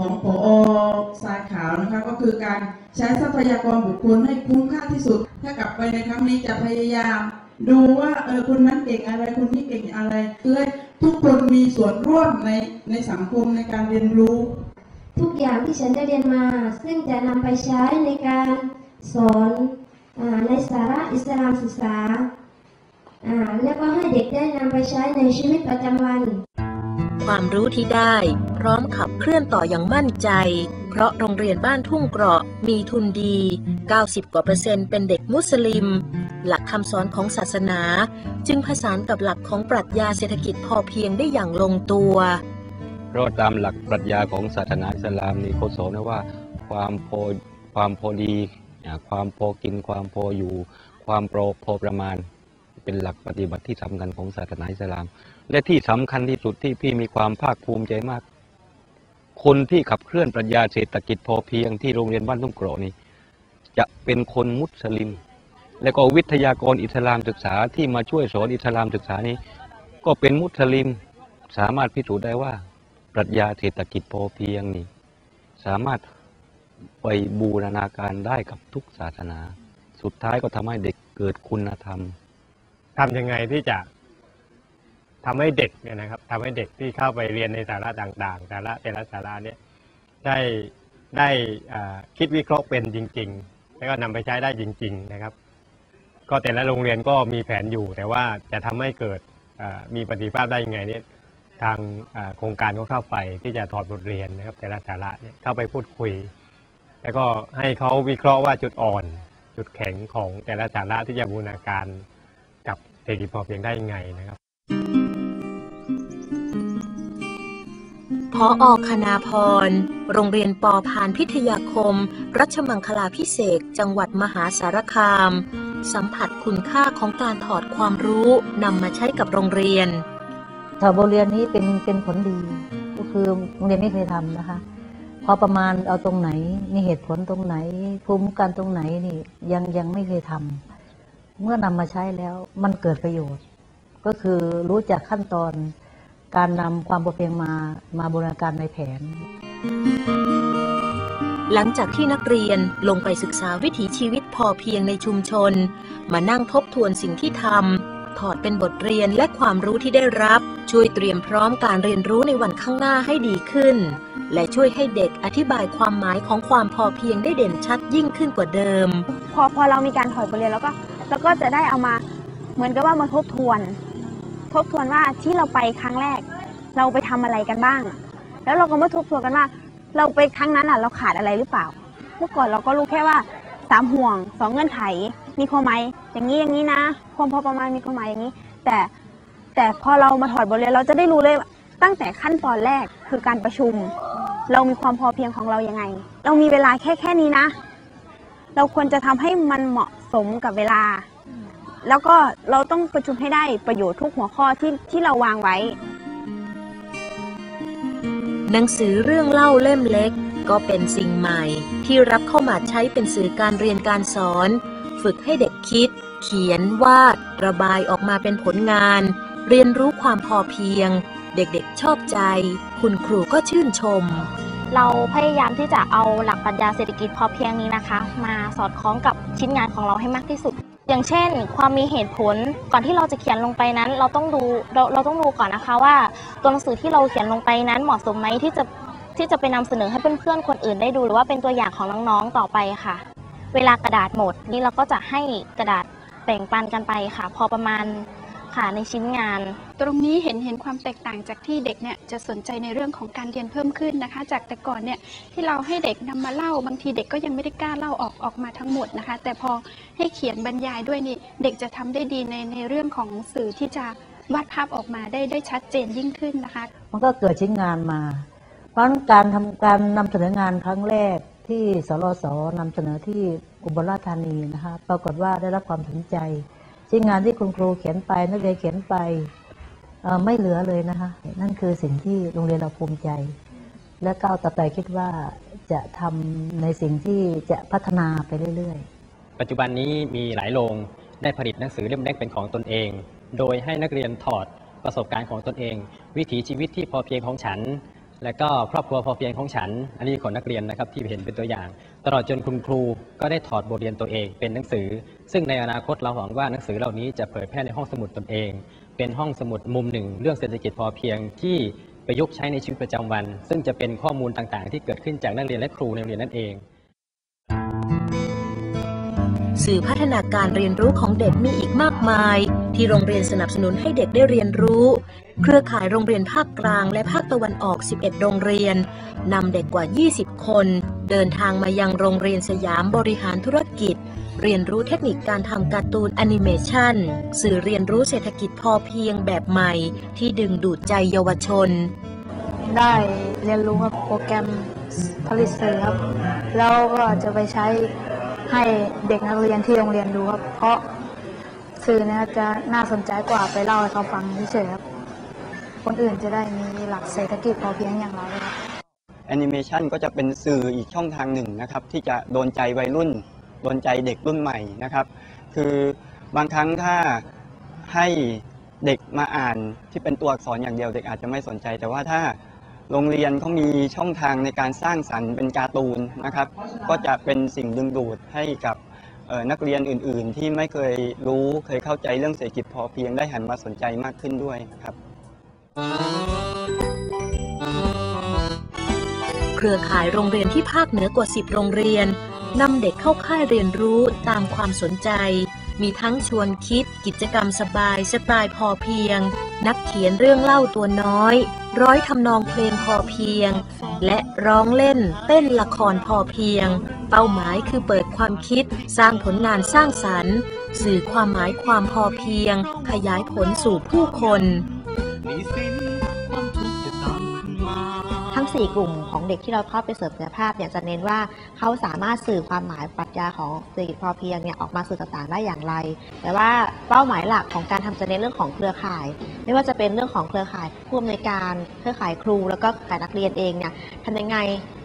ของพอสายขาวนะคะก็คือการใช้ทรัพยากรบุคคลให้คุ้มค่าที่สุด ถ้ากลับไปในครั้งนี้จะพยายาม ดูว่าเออคนนั้นเก่งอะไรคนนี้เก่งอะไรเพื่อทุกคนมีส่วนร่วมในในสังคมในการเรียนรู้ ทุกอย่างที่ฉันได้เรียนมา ซึ่งจะนำไปใช้ในการสอนอในสาระอิสลามศึกษาอ่าแล้วก็ให้เด็กได้นำไปใช้ในชีวิตประจำวัน ความรู้ที่ได้ พร้อมขับเคลื่อนต่ออย่างมั่นใจ เพราะโรงเรียนบ้านทุ่งเกราะมีทุนดี 90 กว่าเปอร์เซ็นต์เป็นเด็กมุสลิม หลักคำสอนของศาสนา จึงผสานกับหลักของปรัชญาเศรษฐกิจพอเพียงได้อย่างลงตัว เพราะตามหลักปรัชญาของศาสนาอิสลามนี่เขาสอนนะว่า ความพอความพอดี ความพอกินความพออยู่ ความโปรพอประมาณ เป็นหลักปฏิบัติที่สำคัญของศาสนาอิสลาม และที่สำคัญที่สุดที่พี่มีความภาคภูมิใจมาก คนที่ขับเคลื่อนปรัชญาเศรษฐกิจพอเพียงที่โรงเรียนบ้านทุ่งกราะนี่จะเป็นคนมุสลิม และก็วิทยากรอิสลามศึกษาที่มาช่วยสอนอิสลามศึกษานี้ ก็เป็นมุสลิมสามารถพิสูจน์ได้ว่า ปรัชญาเศรษฐกิจพอเพียงนี่สามารถไปบูรณาการได้กับทุกศาสนา สุดท้ายก็ทำให้เด็กเกิดคุณธรรมทำยังไงที่จะ ทำให้เด็กเนี่ยนะครับทำให้เด็กที่เข้าไปเรียนในสาระต่างๆสาระแต่ละสาระเนี่ยได้ได้คิดวิเคราะห์เป็นจริง ๆ แล้วก็นำไปใช้ได้จริง ๆนะครับ ก็แต่ละโรงเรียนก็มีแผนอยู่ แต่ว่าจะทำให้เกิดมีประสิภาพได้ยังไงเนี่ยทางโครงการก็เข้าไปที่จะถอดบทเรียนนะครับ แต่ละสาระเนี่ยเข้าไปพูดคุย แล้วก็ให้เขาวิเคราะห์ว่าจุดอ่อน จุดแข็งของแต่ละสาระที่จะบูรณาการกับเศรษฐกิจพอเพียงได้ยังไงนะครับ ออคณาพร โรงเรียนปอพานพิทยาคม รัชมังคลาพิเศษ จังหวัดมหาสารคาม สัมผัสคุณค่าของการถอดความรู้นำมาใช้กับโรงเรียนถอดบทเรียนนี้เป็นเป็นผลดี ก็คือโรงเรียนไม่เคยทำนะคะ พอประมาณเอาตรงไหน มีเหตุผลตรงไหน ภูมิกันตรงไหนนี่ยังยังไม่เคยทำเมื่อนำมาใช้แล้วมันเกิดประโยชน์ ก็คือรู้จักขั้นตอน การนำความพอเพียงมามาบูรณาการในแผน หลังจากที่นักเรียนลงไปศึกษาวิถีชีวิตพอเพียงในชุมชน มานั่งทบทวนสิ่งที่ทำถอดเป็นบทเรียนและความรู้ที่ได้รับ ช่วยเตรียมพร้อมการเรียนรู้ในวันข้างหน้าให้ดีขึ้น และช่วยให้เด็กอธิบายความหมายของความพอเพียงได้เด่นชัดยิ่งขึ้นกว่าเดิม พอพอเรามีการถอดบทเรียนแล้วก็แล้วก็จะได้เอามาเหมือนกับว่ามาทบทวน ทบทวนว่าที่เราไปครั้งแรก เราไปทำอะไรกันบ้าง แล้วเราก็มาทบทวนกันว่า เราไปครั้งนั้นอะเราขาดอะไรหรือเปล่า เมื่อก่อนเราก็รู้แค่ว่าสามห่วงสองเงื่อนไข มีความหมายอย่างนี้อย่างนี้นะความพอประมาณมีความหมายอย่างนี้ แต่แต่พอเรามาถอดบทเรียนเราจะได้รู้เลยตั้งแต่ขั้นตอนแรกคือการประชุม เรามีความพอเพียงของเรายังไง เรามีเวลาแค่แค่นี้นะ เราควรจะทำให้มันเหมาะสมกับเวลา แล้วก็เราต้องประชุมให้ได้ประโยชน์ทุกหัวข้อที่ที่เราวางไว้ หนังสือเรื่องเล่าเล่มเล็ก ก็เป็นสิ่งใหม่ที่รับเข้ามาใช้เป็นสื่อการเรียนการสอน ฝึกให้เด็กคิด เขียนวาด ระบายออกมาเป็นผลงาน เรียนรู้ความพอเพียง เด็กๆชอบใจ คุณครูก็ชื่นชมเราพยายามที่จะเอาหลักปรัชญาเศรษฐกิจพอเพียงนี้นะคะ มาสอดคล้องกับชิ้นงานของเราให้มากที่สุด อย่างเช่น ความมีเหตุผลก่อนที่เราจะเขียนลงไปนั้น เราต้องดูเราเราต้องดูก่อนนะคะว่าตัวหนังสือที่เราเขียนลงไปนั้นเหมาะสมไหมที่จะที่จะไปนำเสนอให้เพื่อนๆคนอื่นได้ดูหรือว่าเป็นตัวอย่างของน้องๆต่อไปค่ะ เวลากระดาษหมดนี่เราก็จะให้กระดาษแบ่งปันกันไปค่ะ พอประมาณ ค่ะในชิ้นงาน ตรงนี้เห็นเห็นความแตกต่างจากที่เด็กเนี่ยจะสนใจในเรื่องของการเรียนเพิ่มขึ้นนะคะ จากแต่ก่อนเนี่ยที่เราให้เด็กนำมาเล่า บางทีเด็กก็ยังไม่ได้กล้าเล่าออกออกมาทั้งหมดนะคะ แต่พอให้เขียนบรรยายด้วยนี่เด็กจะทำได้ดีในในเรื่องของสื่อที่จะวาดภาพออกมาได้ได้ชัดเจนยิ่งขึ้นนะคะ มันก็เกิดชิ้นงานมา เพราะฉะนั้นการทำการนำเสนองานครั้งแรกที่สรสนำเสนอที่อุบลราชธานีนะคะ ปรากฏว่าได้รับความสนใจ ชิ้นงานที่คุณครูเขียนไป นักเรียนเขียนไปไม่เหลือเลยนะคะ นั่นคือสิ่งที่โรงเรียนเราภูมิใจ และก้าวต่อไปคิดว่าจะทำในสิ่งที่จะพัฒนาไปเรื่อยๆ ปัจจุบันนี้มีหลายโรงได้ผลิตหนังสือเล่มเล็กเป็นของตนเอง โดยให้นักเรียนถอดประสบการณ์ของตนเอง วิถีชีวิตที่พอเพียงของฉัน และก็ครอบครัวพอเพียงของฉัน อันนี้ของนักเรียนนะครับที่เห็นเป็นตัวอย่าง ตลอดจนคุณครูก็ได้ถอดบทเรียนตัวเองเป็นหนังสือ ซึ่งในอนาคตเราหวังว่าหนังสือเหล่านี้จะเผยแพร่ในห้องสมุดตนเอง เป็นห้องสมุดมุมหนึ่ง เรื่องเศรษฐกิจพอเพียงที่ประยุกต์ใช้ในชีวิตประจำวัน ซึ่งจะเป็นข้อมูลต่างๆ ที่เกิดขึ้นจากนักเรียนและครูในโรงเรียนนั่นเอง สื่อพัฒนาการเรียนรู้ของเด็กมีอีกมากมาย ที่โรงเรียนสนับสนุนให้เด็กได้เรียนรู้ เครือข่ายโรงเรียนภาคกลางและภาคตะวันออก 11 โรงเรียนนำเด็กกว่า 20 คน เดินทางมายังโรงเรียนสยามบริหารธุรกิจ เรียนรู้เทคนิคการทำการ์ตูนแอนิเมชันสื่อเรียนรู้เศรษฐกิจพอเพียงแบบใหม่ ที่ดึงดูดใจเยาวชน ได้เรียนรู้ครับโปรแกรมผลิตสื่อครับ แล้วก็จะไปใช้ให้เด็กนักเรียนที่โรงเรียนดูครับ เพราะ สื่อเนี้จะน่าสนใจกว่าไปเล่าให้เขาฟังเฉยๆครับ คนอื่นจะได้มีหลักเศรษฐกิจพอเพียงอย่างเราครับแอนิเมชันก็จะเป็นสื่ออีกช่องทางหนึ่งนะครับ ที่จะโดนใจวัยรุ่น โดนใจเด็กรุ่นใหม่นะครับ คือบางครั้งถ้าให้เด็กมาอ่านที่เป็นตัวอักษรอย่างเดียวเด็กอาจจะไม่สนใจ แต่ว่าถ้าโรงเรียนเขามีช่องทางในการสร้างสรรค์เป็นการ์ตูนนะครับ ก็จะเป็นสิ่งดึงดูดให้กับ นักเรียนอื่น ๆ ที่ไม่เคยรู้เคยเข้าใจเรื่องเศรษฐกิจพอเพียงได้หันมาสนใจมากขึ้นด้วยครับ เครือข่ายโรงเรียนที่ภาคเหนือกว่า 10 โรงเรียนนำเด็กเข้าค่ายเรียนรู้ตามความสนใจ มีทั้งชวนคิด กิจกรรมสบายสไตล์พอเพียง นักเขียนเรื่องเล่าตัวน้อย ร้อยทำนองเพลงพอเพียง และร้องเล่นเต้นละครพอเพียง เป้าหมายคือเปิดความคิด สร้างผลงานสร้างสรรค์ สื่อความหมายความพอเพียง ขยายผลสู่ผู้คนทั้ง 4 กลุ่มของเด็กที่เราเข้าไปเสริมศักยภาพเนี่ยจะเน้นว่าเขาสามารถสื่อความหมายปรัชญาของเศรษฐกิจพอเพียงเนี่ยออกมาสื่อต่างๆได้อย่างไร แต่ว่าเป้าหมายหลักของการทำจะเน้นเรื่องของเครือข่าย ไม่ว่าจะเป็นเรื่องของเครือข่ายผู้อำนวยการ เครือข่ายครู แล้วก็เครือข่ายนักเรียนเองเนี่ยทำยังไง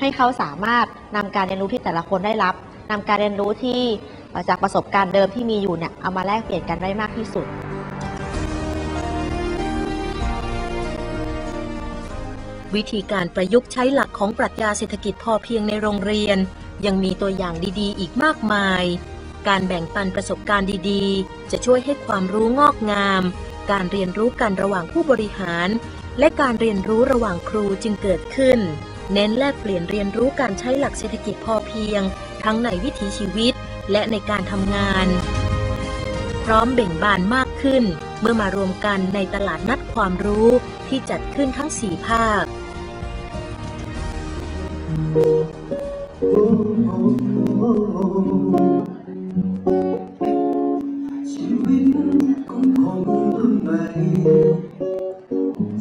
ให้เขาสามารถนำการเรียนรู้ที่แต่ละคนได้รับนำการเรียนรู้ที่จากประสบการณ์เดิมที่มีอยู่เนี่ยเอามาแลกเปลี่ยนกันได้มากที่สุด วิธีการประยุกต์ใช้หลักของปรัชญาเศรษฐกิจพอเพียงในโรงเรียน ยังมีตัวอย่างดีๆ อีกมากมาย การแบ่งปันประสบการณ์ดีๆ จะช่วยให้ความรู้งอกงาม การเรียนรู้กันระหว่างผู้บริหาร และการเรียนรู้ระหว่างครูจึงเกิดขึ้น เน้นแลกเปลี่ยนเรียนรู้การใช้หลักเศรษฐกิจพอเพียง ทั้งในวิถีชีวิตและในการทำงาน พร้อมเบ่งบานมากขึ้น เมื่อมารวมกันในตลาดนัดความรู้ที่จัดขึ้นทั้ง 4 ภาค ชีวิตของคนรุ่นใหม่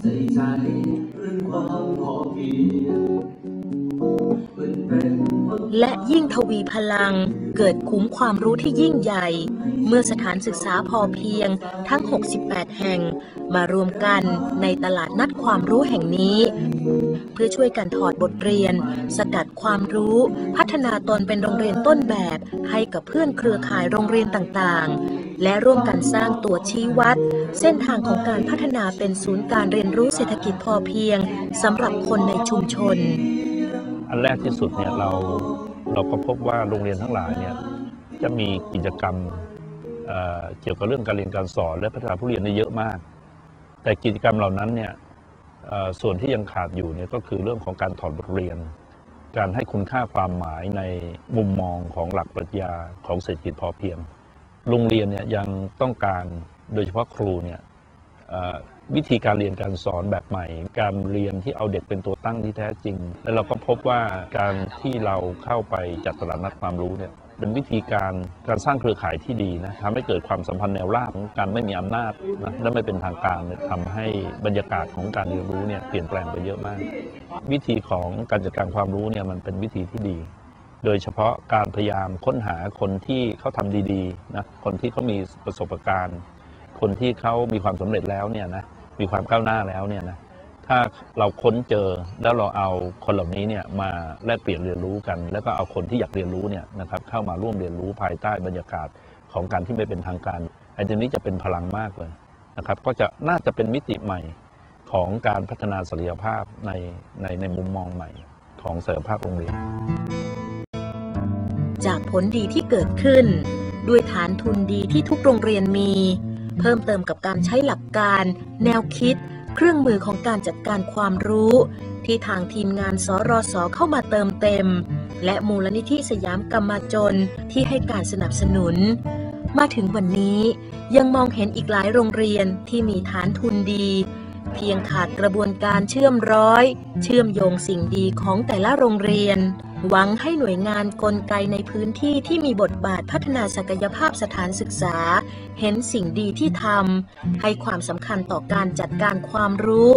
ใส่ใจเรื่องความพอเพียง ยิ่งทวีพลัง เกิดคุ้มความรู้ที่ยิ่งใหญ่ เมื่อสถานศึกษาพอเพียงทั้ง 68 แห่ง มารวมกันในตลาดนัดความรู้แห่งนี้ เพื่อช่วยกันถอดบทเรียน สกัดความรู้ พัฒนาตนเป็นโรงเรียนต้นแบบให้กับเพื่อนเครือข่ายโรงเรียนต่างๆ และร่วมกันสร้างตัวชี้วัด เส้นทางของการพัฒนาเป็นศูนย์การเรียนรู้เศรษฐกิจพอเพียงสำหรับคนในชุมชนอันแรกที่สุดเนี่ยเรา เราก็พบว่าโรงเรียนทั้งหลายเนี่ยจะมีกิจกรรมเเกี่ยวกับเรื่องการเรียนการสอน และพัฒนาผู้เรียนได้เยอะมาก แต่กิจกรรมเหล่านั้นเนี่ยส่วนที่ยังขาดอยู่เนี่ยก็คือเรื่องของการถอดบทเรียน การให้คุณค่าความหมายในมุมมองของหลักปรัชญาของเศรษฐกิจพอเพียง โรงเรียนเนี่ยยังต้องการโดยเฉพาะครูเนี่ย วิธีการเรียนการสอนแบบใหม่ การเรียนที่เอาเด็กเป็นตัวตั้งที่แท้จริง และเราก็พบว่าการที่เราเข้าไปจัดตลาดนัดความรู้เนี่ยเป็นวิธีการการสร้างเครือข่ายที่ดีนะทำให้เกิดความสัมพันธ์แนวราบของการไม่มีอำนาจนะและไม่เป็นทางการทำให้บรรยากาศของการเรียนรู้เนี่ยเปลี่ยนแปลงไปเยอะมาก วิธีของการจัดการความรู้เนี่ยมันเป็นวิธีที่ดี โดยเฉพาะการพยายามค้นหาคนที่เขาทำดีๆนะคนที่เขามีประสบการณ์ คนที่เขามีความสำเร็จแล้วเนี่ยนะ มีความก้าวหน้าแล้วเนี่ยนะถ้าเราค้นเจอแล้วเราเอาคนเหล่านี้เนี่ยมาแลกเปลี่ยนเรียนรู้กัน แล้วก็เอาคนที่อยากเรียนรู้เนี่ยนะครับเข้ามาร่วมเรียนรู้ภายใต้บรรยากาศของการที่ไม่เป็นทางการไอ้ตรงนี้จะเป็นพลังมากเลยนะครับก็จะน่าจะเป็นมิติใหม่ของการพัฒนาศักยภาพในในในมุมมองใหม่ของศักยภาพโรงเรียน จากผลดีที่เกิดขึ้น ด้วยฐานทุนดีที่ทุกโรงเรียนมี เพิ่มเติมกับการใช้หลักการ แนวคิด เครื่องมือของการจัดการความรู้ ที่ทางทีมงานสรสเข้ามาเติมเต็ม และมูลนิธิสยามกรรมจนที่ให้การสนับสนุน มาถึงวันนี้ยังมองเห็นอีกหลายโรงเรียนที่มีฐานทุนดี เพียงขาดกระบวนการเชื่อมร้อย เชื่อมโยงสิ่งดีของแต่ละโรงเรียน หวังให้หน่วยงานกลไกในพื้นที่ที่มีบทบาทพัฒนาศักยภาพสถานศึกษา เห็นสิ่งดีที่ทำให้ความสำคัญต่อการจัดการความรู้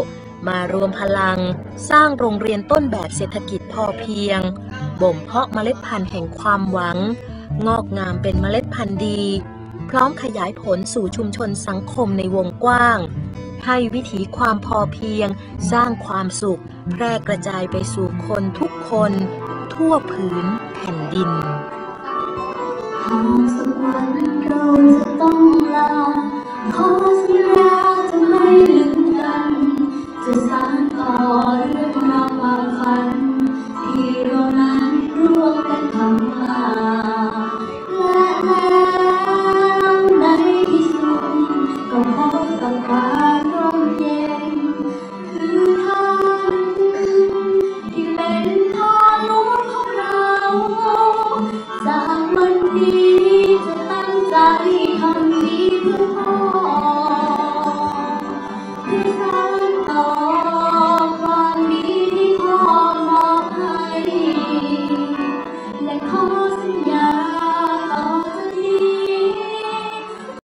มารวมพลัง สร้างโรงเรียนต้นแบบเศรษฐกิจพอเพียง บ่มเพาะเมล็ดพันธุ์แห่งความหวัง งอกงามเป็นเมล็ดพันธุ์ดี พร้อมขยายผลสู่ชุมชนสังคมในวงกว้างให้วิถีความพอเพียง สร้างความสุข แพร่กระจายไปสู่คนทุกคน ทั่วผืนแผ่นดินหากสักวันเราจะต้องลาขอส